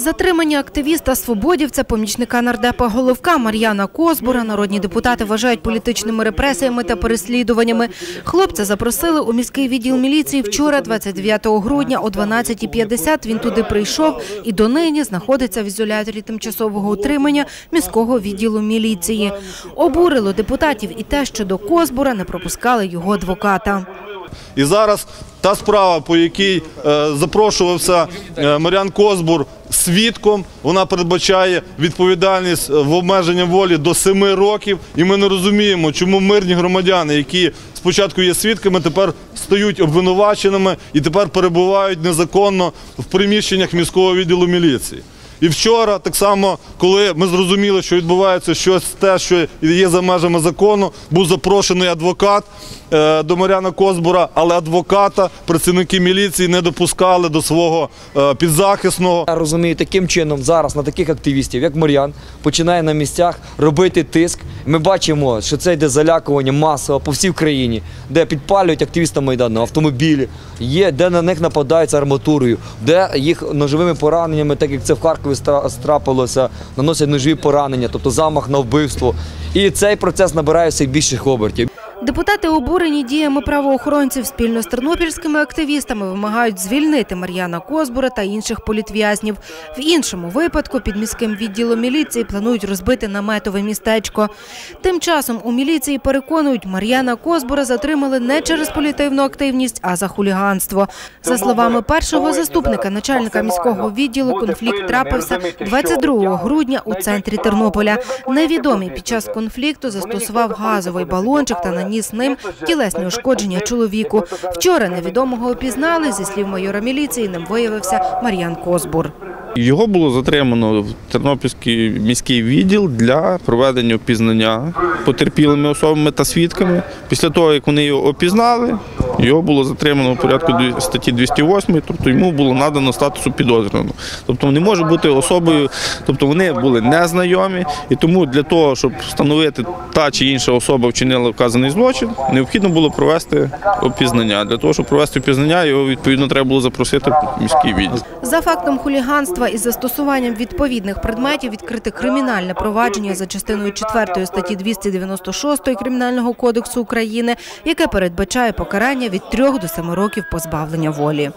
Затримання активіста свободівця, помічника нардепа Головка Мар'яна Козбура народні депутати вважають політичними репресіями та переслідуваннями. Хлопця запросили у міський відділ міліції вчора, 29 грудня о 12.50. Він туди прийшов і донині знаходиться в ізоляторі тимчасового утримання міського відділу міліції. Обурило депутатів і те, що до Козбура не пропускали його адвоката. І зараз та справа, по якій е, запрошувався е, Мар'ян Козбур свідком, вона передбачає відповідальність в обмеженні волі до 7 років. І ми не розуміємо, чому мирні громадяни, які спочатку є свідками, тепер стають обвинуваченими і тепер перебувають незаконно в приміщеннях міського відділу міліції. І вчора, так само, коли ми зрозуміли, що відбувається щось те, що є за межами закону, був запрошений адвокат е, до Мар'яна Козбура, але адвоката працівники міліції не допускали до свого е, підзахисного. Я розумію, таким чином зараз на таких активістів, як Мар'ян, починає на місцях робити тиск. Ми бачимо, що це йде залякування масово по всій країні, де підпалюють активістам Майдану автомобілі, є, де на них нападають арматурою, де їх ножовими пораненнями, так як це в Харкові стра- страпилося, наносять ножові поранення, тобто замах на вбивство. І цей процес набирає все більших обертів. Депутати обурені діями правоохоронців спільно з тернопільськими активістами вимагають звільнити Мар'яна Козбура та інших політв'язнів. В іншому випадку під міським відділом міліції планують розбити наметове містечко. Тим часом у міліції переконують, Мар'яна Козбура затримали не через політивну активність, а за хуліганство. За словами першого заступника начальника міського відділу, конфлікт трапився 22 грудня у центрі Тернополя. Невідомий під час конфлікту застосував газовий балончик та наніс ним тілесні ушкодження чоловіку. Вчора невідомого опізнали. Зі слів майора міліції, ним виявився Мар'ян Козбур. Його було затримано в Тернопільський міський відділ для проведення опізнання потерпілими особами та свідками. Після того, як вони його опізнали, його було затримано в порядку статті 208, тобто йому було надано статусу підозрюваного. Тобто не може бути особою, тобто вони були незнайомі, і тому для того, щоб встановити та чи інша особа вчинила вказаний злочин, необхідно було провести опізнання. Для того, щоб провести опізнання, його відповідно треба було запросити в міський відділ. За фактом хуліганства із застосуванням відповідних предметів відкрите кримінальне провадження за частиною 4 статті 296 Кримінального кодексу України, яке передбачає покарання від 3 до 7 років позбавлення волі.